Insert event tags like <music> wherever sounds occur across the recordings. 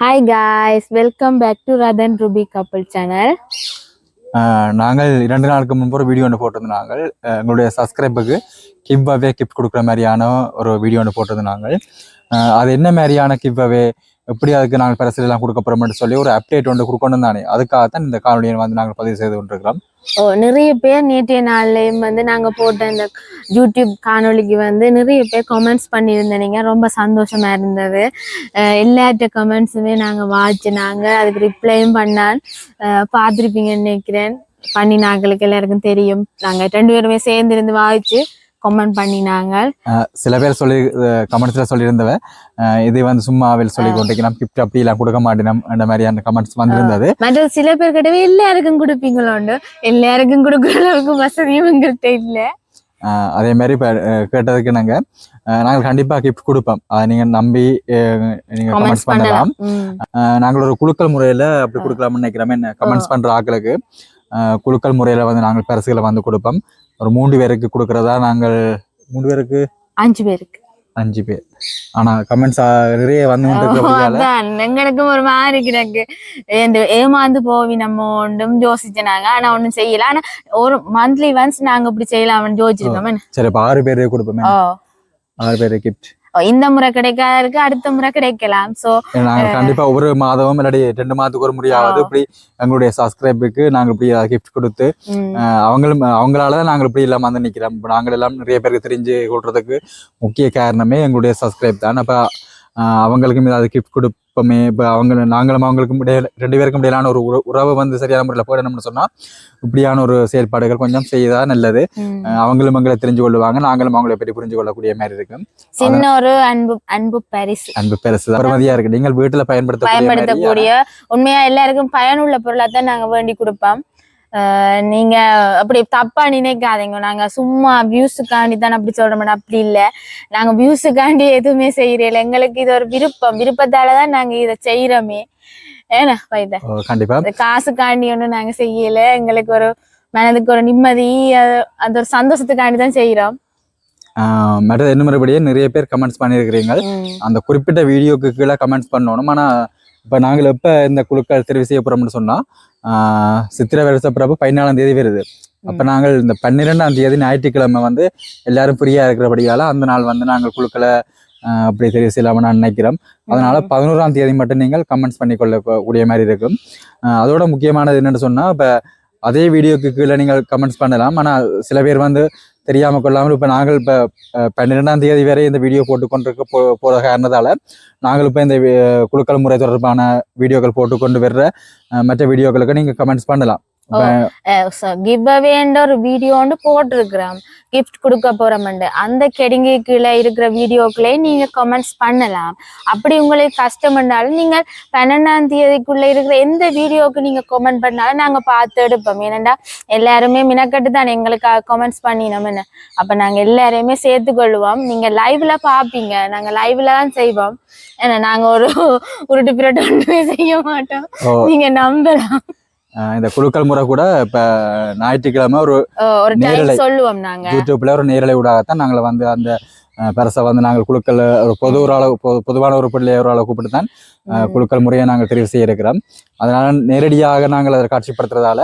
Hi guys welcome back to Rathan Ruby கப்பல் channel நாங்கள் இரண்டு நாளுக்கு முன்பு ஒரு வீடியோ ஒன்று ஆஹ் எங்களுடைய சப்ஸ்கிரைபுக்கு கிவ் அவே கிஃப்ட் கொடுக்குற மாதிரியான ஒரு வீடியோ ஒன்று ஆஹ் அது என்ன மாதிரியான கிவ் அவே எப்படி அதுக்கு நாங்கள் பரிசு எல்லாம் கொடுக்க போறோம்னு சொல்லி ஒரு அப்டேட் ஒன்று கொடுக்கணும் தானே. அதுக்காகத்தான் இந்த காணொலியை வந்து நாங்கள் பதிவு செய்து கொண்டிருக்கிறோம். ஓ நிறைய பேர் நேற்றைய நாள்லயும் வந்து நாங்க போட்ட இந்த யூடியூப் காணொளிக்கு வந்து நிறைய பேர் கமெண்ட்ஸ் பண்ணியிருந்தீங்க ரொம்ப சந்தோஷமா இருந்தது. எல்லாத்த கமெண்ட்ஸுமே கமெண்ட்ஸுமே நாங்க நாங்கள் அதுக்கு ரிப்ளையும் பண்ணால் பார்த்துருப்பீங்கன்னு நினைக்கிறேன். பண்ணி நாங்களுக்கு எல்லாருக்கும் தெரியும். நாங்க ரெண்டு பேருமே சேர்ந்து இருந்து வாய்ச்சு கமெண்ட் பண்ணினாங்க. சில பேர் சொல்லி கமெண்ட்ஸ்ல சொல்லியிருந்தவ இது வந்து சும்மா அவள் சொல்லி கொண்டிருக்கலாம் கிஃப்ட் அப்படி எல்லாம் கொடுக்க மாட்டேன் அந்த மாதிரியான கமெண்ட்ஸ் வந்திருந்தது. மற்ற சில பேர் கிட்டவே எல்லாருக்கும் கொடுப்பீங்களோண்டு எல்லாருக்கும் கொடுக்குற அளவுக்கு வசதியும் எங்கள்கிட்ட இல்லை. அதே மாதிரி இப்போ கேட்டதுக்கு நாங்கள் நாங்கள் கண்டிப்பாக கிஃப்ட் கொடுப்போம். அதை நீங்கள் நம்பி நீங்க கமெண்ட்ஸ் பண்ணலாம். நாங்கள் ஒரு குழுக்கள் முறையில் அப்படி கொடுக்கலாம்னு நினைக்கிறோம். கமெண்ட்ஸ் பண்ணுற ஆட்களுக்கு ஆஹ் குழுக்கள் முறையில் வந்து நாங்கள் பரிசுகளை வந்து கொடுப்போம். ஒரு மூன்று பேருக்கு கொடுக்கறதா நாங்கள் மூணு பேருக்கு? அஞ்சு பேருக்கு. அஞ்சு பேர். ஆனால் கமெண்ட்ஸ் நிறைய வந்து எங்களுக்கும் ஒரு மாதிரி கிடக்கு. இந்த ஏமாந்து போவி நம்ம ஒன்றும் யோசிச்சனாங்க ஆனா ஒண்ணும் செய்யல. ஆனா ஒரு மந்த்லி ஒன்ஸ் நாங்க இப்படி செய்யலாம்னு யோசிச்சிருக்கோம்? சரி இப்போ ஆறு பேருக்கு கொடுப்போமே. ஆறு பேருக்கு கிஃப்ட் இந்த முறை கிடைக்காதருக்கு அடுத்த முறை கிடைக்கலாம். சோ நாங்கள் கண்டிப்பாக ஒவ்வொரு மாதமும் இல்லாட்டி ரெண்டு மாதத்துக்கு ஒரு முறையாவது ஆ. இப்படி எங்களுடைய சப்ஸ்கிரைபுக்கு நாங்கள் இப்படி கிஃப்ட் கொடுத்து அவங்களும் அவங்களால தான் நாங்கள் இப்படி இல்லாமல் வந்து நிற்கிறோம் இப்போ நாங்கள் எல்லாம் நிறைய பேருக்கு தெரிஞ்சு கொள்றதுக்கு முக்கிய காரணமே எங்களுடைய சப்ஸ்கிரைப் தான். அப்போ அவங்களுக்கும் ஏதாவது கிஃப்ட் கொடுப்போமே இப்போ அவங்க நாங்களும் அவங்களுக்கும் இடையில ரெண்டு பேருக்கும் இடையிலான ஒரு உற- உறவு வந்து சரியான முறையில் போயிடணும்னு சொன்னால் இப்படியான ஒரு செயல்பாடுகள் கொஞ்சம் செய்யதா நல்லது. அவங்களும் எங்களை தெரிஞ்சு கொள்ளுவாங்க நாங்களும் அவங்களை பற்றி புரிஞ்சு கொள்ளக்கூடிய மாதிரி இருக்கும் சின்ன ஒரு அன்பு அன்பு பரிசு. அன்பு பெருசு பெருமதியா இருக்கு. நீங்கள் வீட்டில் பயன்படுத்தக்கூடிய மாதிரி, பயன்படுத்தக்கூடிய உண்மையா எல்லாருக்கும் பயனுள்ள பொருளா தான் நாங்க வேண்டி கொடுப்போம். நீங்க அப்படி தப்பா நினைக்காதீங்க. நாங்க சும்மா வியூஸுக்காண்டி தான் அப்படி சொல்ற மாட்டோம் அப்படி இல்ல. நாங்க வியூஸுக்காண்டி எதுவுமே செய்யறதில்ல. எங்களுக்கு இது ஒரு விருப்பம். விருப்பத்தாலதான் நாங்க இதை செய்யறோமே ஏன்னா கண்டிப்பா. காசுக்காண்டி ஒண்ணும் நாங்க செய்யல. எங்களுக்கு ஒரு மனதுக்கு ஒரு நிம்மதி அது- அந்த ஒரு சந்தோஷத்துக்காண்டி தான் செய்யறோம் மற்ற என்ன மறுபடியும் நிறைய பேர் கமெண்ட்ஸ் பண்ணியிருக்கிறீங்க. அந்த குறிப்பிட்ட வீடியோக்கு கீழே கமெண்ட்ஸ் பண்ணணும். ஆனால் இப்போ நாங்கள் எப்போ இந்த குழுக்கள் தெரிவு செய்ய போகிறோம்னு சொன்னால் சித்திரை வருஷ பிறப்பு பதினாலாம் தேதி வருது. அப்போ நாங்கள் இந்த பன்னிரெண்டாம் தேதி ஞாயிற்றுக்கிழமை வந்து எல்லாரும் ஃப்ரீயாக இருக்கிறபடியால் அந்த நாள் வந்து நாங்கள் குழுக்களை அப்படி தெரிவு செய்யலாம்னு நான் நினைக்கிறோம். அதனால பதினோராம் தேதி மட்டும் நீங்கள் கமெண்ட்ஸ் பண்ணி கொள்ள கூடிய மாதிரி இருக்கும். அதோட முக்கியமானது என்னன்னு சொன்னால் இப்போ அதே வீடியோக்கு கீழே நீங்கள் கமெண்ட்ஸ் பண்ணலாம். ஆனால் சில பேர் வந்து தெரியாமல் கொள்ளாமல் இப்போ நாங்கள் இப்போ பன்னிரெண்டாம் தேதி வரை இந்த வீடியோ போட்டுக்கொண்டிருக்க போ போகிற காரணத்தால் நாங்கள் இப்போ இந்த வி- குழுக்கள் முறை தொடர்பான வீடியோக்கள் போட்டு கொண்டு வர்ற மற்ற வீடியோக்களுக்கு நீங்கள் கமெண்ட்ஸ் பண்ணலாம். இப்ப கிவ் அவேன்ற ஒரு வீடியோன்னு போட்டிருக்கிறோம் கிஃப்ட் கொடுக்க போறோம்ண்டு அந்த கெடுங்கி கீழே இருக்கிற வீடியோக்களே நீங்க கமெண்ட்ஸ் பண்ணலாம் அப்படி உங்களுக்கு கஷ்டம் பண்ணாலும் நீங்க பன்னெண்டாம் தேதிக்குள்ள இருக்கிற எந்த வீடியோக்கு நீங்க கமெண்ட் பண்ணாலும் நாங்க பார்த்து எடுப்போம் ஏனண்டா எல்லாருமே மினக்கட்டு தான் எங்களுக்கு கமெண்ட்ஸ் பண்ணினோம் என்ன அப்ப நாங்க எல்லாரையுமே சேர்த்து கொள்வோம் நீங்க லைவ்ல பாப்பீங்க நாங்க லைவ்ல தான் செய்வோம் ஏன்னா நாங்க ஒரு உருட்டு பிரட்டு ஒன்றுமே செய்ய மாட்டோம் நீங்க நம்பலாம் இந்த குழுக்கள் முறை கூட இப்போ ஞாயிற்றுக்கிழமை ஒரு நேரலை. சொல்லுவோம் நாங்க யூடியூப்ல ஒரு நேரலை ஊடாகத்தான் நாங்கள் வந்து அந்த பெருசை வந்து நாங்கள் குழுக்கள் ஒரு பொது ஒரு அளவு பொது- பொதுவான ஒரு பிள்ளை ஒரு அளவு கூப்பிட்டு தான். குழுக்கள் முறையை நாங்கள் தெரிவு செய்ய இருக்கிறோம் அதனால நேரடியாக நாங்கள் அதை காட்சிப்படுத்துறதால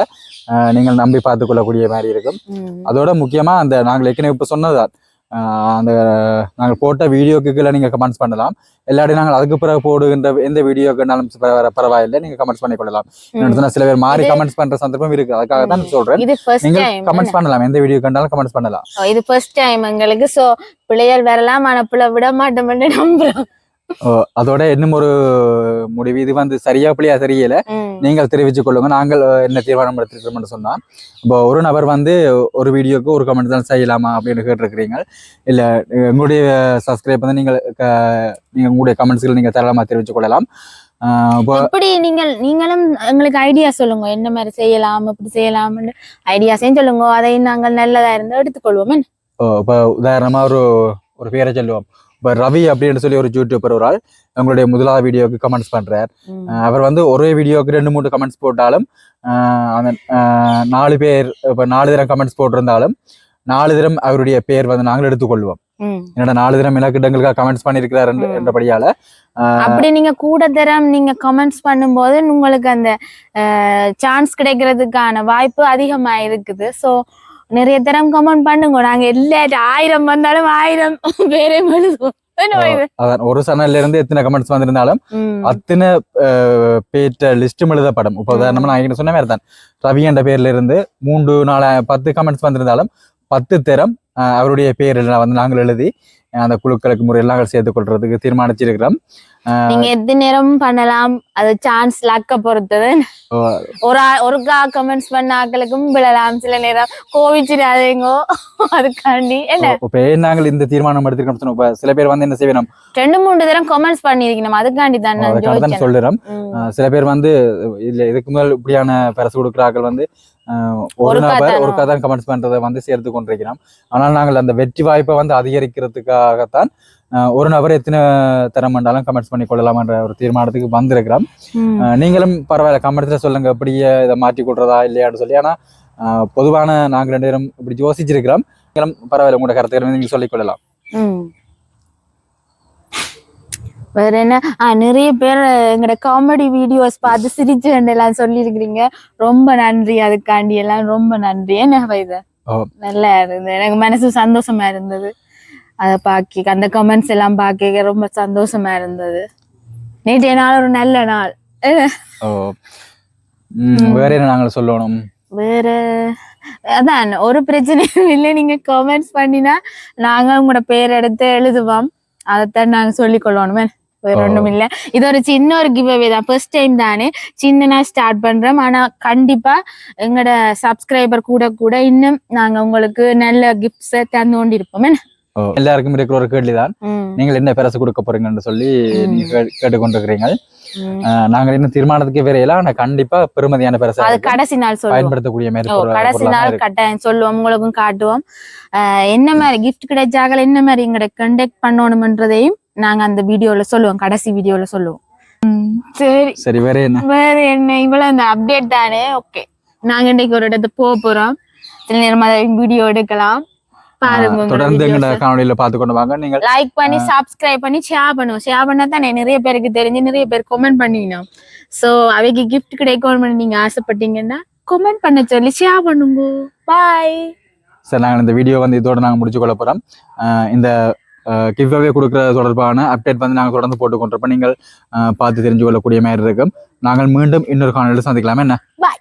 நீங்கள் நம்பி பார்த்து கொள்ளக்கூடிய மாதிரி இருக்கும். அதோட முக்கியமா அந்த நாங்கள் ஏற்கனவே இப்போ சொன்னதுதான் ஆஹ் அந்த நாங்கள் போட்ட வீடியோக்கு கீழே நீங்கள் கமெண்ட்ஸ் பண்ணலாம். இல்லாட்டி நாங்கள் அதுக்கு பிறகு போடுகின்ற எந்த வீடியோக்குனாலும் பரவ- பரவாயில்லை நீங்கள் கமெண்ட்ஸ் பண்ணி கொள்ளலாம். என்னோட சொன்னா சில பேர் மாறி கமெண்ட்ஸ் பண்ற சந்தர்ப்பம் இருக்கு. அதுக்காக தான் சொல்றேன். நீங்கள் கமெண்ட்ஸ் பண்ணலாம். எந்த வீடியோ கண்டாலும் கமெண்ட்ஸ் பண்ணலாம். இது ஃபர்ஸ்ட் டைம் எங்களுக்கு. சோ பிள்ளைகள் வரலாம் ஆனா பிள்ளை விட மாட்டோம்னு நம்புறோம். அதோட இன்னும் ஒரு முடிவு. இது வந்து சரியா பிள்ளையா தெரியல. நீங்கள் தெரிவித்துக் கொள்ளுங்க. நாங்கள் என்ன தீர்மானம் எடுத்துக்கிறோம்னு சொன்னா இப்போ ஒரு நபர் வந்து ஒரு வீடியோக்கு ஒரு கமெண்ட் தான் செய்யலாமா அப்படின்னு கேட்டிருக்கிறீங்க. இல்ல உங்களுடைய சப்ஸ்கிரைப் வந்து நீங்கள் நீங்க உங்களுடைய கமெண்ட்ஸ்களை நீங்க தரலாமா தெரிவித்துக் கொள்ளலாம். இப்படி நீங்கள் நீங்களும் எங்களுக்கு ஐடியா சொல்லுங்க. என்ன மாதிரி செய்யலாம் இப்படி செய்யலாம்னு ஐடியாஸையும் சொல்லுங்க. அதையும் நாங்கள் நல்லதா இருந்தா எடுத்துக்கொள்வோம். இப்போ உதாரணமா ஒரு ஒரு பேரை சொல்லுவோம். இப்போ ரவி அப்படின்னு சொல்லி ஒரு யூடியூபர் ஒரு ஆள் உங்களுடைய முதலாவது வீடியோக்கு கமெண்ட்ஸ் பண்றார் அவர் வந்து ஒரே வீடியோக்கு ரெண்டு மூணு கமெண்ட்ஸ் போட்டாலும் அந்த நாலு பேர் இப்போ நாலு தரம் கமெண்ட்ஸ் போட்டிருந்தாலும் நாலு தரம் அவருடைய பேர் வந்து நாங்கள் எடுத்துக்கொள்வோம். என்னோட நாலு தினம் இலக்கிடங்களுக்காக கமெண்ட்ஸ் ம். என்றபடியால அப்படி நீங்க கூட தரம் நீங்க கமெண்ட்ஸ் பண்ணும்போது உங்களுக்கு அந்த சான்ஸ் கிடைக்கிறதுக்கான வாய்ப்பு அதிகமா இருக்குது சோ நிறைய தரம் கமெண்ட் பண்ணுங்க. நாங்க எல்லா ஆயிரம் வந்தாலும் ஆயிரம் <laughs> பேரே எழுதுவோம் ஒரு சேனல்ல இருந்து எத்தனை கமெண்ட்ஸ் வந்திருந்தாலும். அத்தனை பேர்ட்ட லிஸ்டும் எழுதப்படும். இப்போ உதாரணமா நான் சொன்ன மாதிரி தான் ரவி என்ற பேர்ல இருந்து மூன்று நாலு பத்து கமெண்ட்ஸ் வந்திருந்தாலும் பத்து தரம் அவருடைய பேரில் வந்து நாங்கள் எழுதி அந்த குழுக்களுக்கு முறையில் நாங்கள் சேர்த்துக் கொள்றதுக்கு தீர்மானிச்சிருக்கிறோம். நீங்க எது நேரமும் பண்ணலாம். அது சான்ஸ் லக்க பொறுத்தது. ஒரு ஒருக்கா கமெண்ட்ஸ் பண்ண ஆக்களுக்கும் விழலாம். சில நேரம் கோவிச்சிடாதீங்கோ அதுக்காண்டி. என்ன? இப்போ நாங்கள் இந்த தீர்மானம் எடுத்துக்கணும் சில பேர் வந்து என்ன செய்யணும்? ரெண்டு மூணு தரம் கமெண்ட்ஸ் பண்ணிருக்கணும் அதுக்காண்டி தான். சொல்லுறோம். சில பேர் வந்து இல்ல இதுக்கு முதல் இப்படியான பரிசு கொடுக்குறார்கள் வந்து ஒரு நபர்? ஒரு தான் கமெண்ட்ஸ் பண்றதை வந்து சேர்த்து கொண்டிருக்கிறோம் ஆனால் நாங்கள் அந்த வெற்றி வாய்ப்பை வந்து அதிகரிக்கிறதுக்காகத்தான் ஒரு நபர் எத்தனை தரம் வேண்டாலும் கமெண்ட்ஸ் பண்ணி கொள்ளலாம்ன்ற ஒரு தீர்மானத்துக்கு வந்திருக்கிறோம் நீங்களும் பரவாயில்ல கமெண்ட்ஸ்ல சொல்லுங்க இப்படியே இதை மாற்றி கொள்றதா இல்லையான்னு சொல்லி. ஆனா பொதுவான நாங்கள் ரெண்டு பேரும் இப்படி யோசிச்சிருக்கிறோம். பரவாயில்ல உங்களோட கருத்துக்களை நீங்க சொல்லிக் கொள்ளலாம். வேற என்ன? ஆ நிறைய பேர் எங்களோட காமெடி வீடியோஸ் பார்த்து சிரிச்சு எல்லாம் சொல்லியிருக்கிறீங்க. ரொம்ப நன்றி. அதுக்காண்டி எல்லாம் ரொம்ப நன்றி. என்ன இது. நல்லா இருந்தது. எனக்கு மனசு சந்தோஷமா இருந்தது. அதை பார்க்க அந்த கமெண்ட்ஸ் எல்லாம் பார்க்க ரொம்ப சந்தோஷமா இருந்தது. நேற்றைய நாள் ஒரு நல்ல நாள். வேற என்ன நாங்கள் சொல்லணும்? வேற அதான் ஒரு பிரச்சனையும் இல்லை. நீங்க கமெண்ட்ஸ் பண்ணினா நாங்க உங்களோட பேர் எடுத்து எழுதுவோம். அதைத்தான் நாங்க சொல்லிக் கொள்ளணுமே வேற. ஒண்ணும் இல்ல. இது ஒரு சின்ன ஒரு கிவ் அவே தான். ஃபர்ஸ்ட் டைம் தானே சின்னனா ஸ்டார்ட் பண்றோம். ஆனா கண்டிப்பா எங்களோட சப்ஸ்கிரைபர் கூட கூட இன்னும் நாங்க உங்களுக்கு நல்ல கிஃப்ட்ஸை தந்து கொண்டு இருப்போம் எல்லாருக்கும் இருக்கிற ஒரு கேள்விதான். நீங்கள் என்ன பரிசு கொடுக்க போறீங்கன்னு சொல்லி. நீங்க கேட்டுக்கொண்டிருக்கிறீங்க ஆஹ் நாங்கள் இன்னும் தீர்மானத்துக்கு வரையில ஆனா கண்டிப்பா பெருமதியான பரிசு அது கடைசி நாள் பயன்படுத்தக்கூடிய மாதிரி கடைசி நாள். கட்டாயம் சொல்லுவோம். உங்களுக்கும் காட்டுவோம். என்ன மாதிரி கிஃப்ட் கிடைச்சாக என்ன மாதிரி எங்களை கண்டெக்ட் பண்ணணும்ன்றதையும் நாங்க அந்த வீடியோல சொல்லுவோம் கடைசி வீடியோல சொல்லுவோம். சரி. சரி வேற என்ன? வேற என்ன? இவ்வளவு இந்த அப்டேட் தானே? ஓகே நாங்க இன்னைக்கு ஒரு இடத்துக்கு போக போறோம். சில நேரம் வீடியோ எடுக்கலாம். பாருங்க தொடர்ந்து எங்களோட காணொலியில பார்த்து கொண்டு வாங்க. நீங்கள் லைக் பண்ணி சப்ஸ்கிரைப் பண்ணி ஷேர் பண்ணுவோம் ஷேர் பண்ணா தானே நிறைய பேருக்கு தெரிஞ்சு நிறைய பேர் கமெண்ட் பண்ணிக்கணும். சோ அவைக்கு கிஃப்ட் கிடைக்கணும் நீங்க ஆசைப்பட்டீங்கன்னா கமெண்ட் பண்ண சொல்லி ஷேர் பண்ணுங்க. பாய் சரி நாங்கள் இந்த வீடியோ வந்து இதோட நாங்கள் முடிச்சு கொள்ள போறோம். ஆஹ் இந்த கிவ்வே கொடுக்குற தொடர்பான அப்டேட் வந்து நாங்கள் தொடர்ந்து போட்டு கொண்டிருப்போம் நீங்கள் பார்த்து தெரிஞ்சு கொள்ளக்கூடிய மாதிரி இருக்கும். நாங்கள் மீண்டும் இன்னொரு காணொலியில் சந்திக்கலாமா. என்ன? பாய்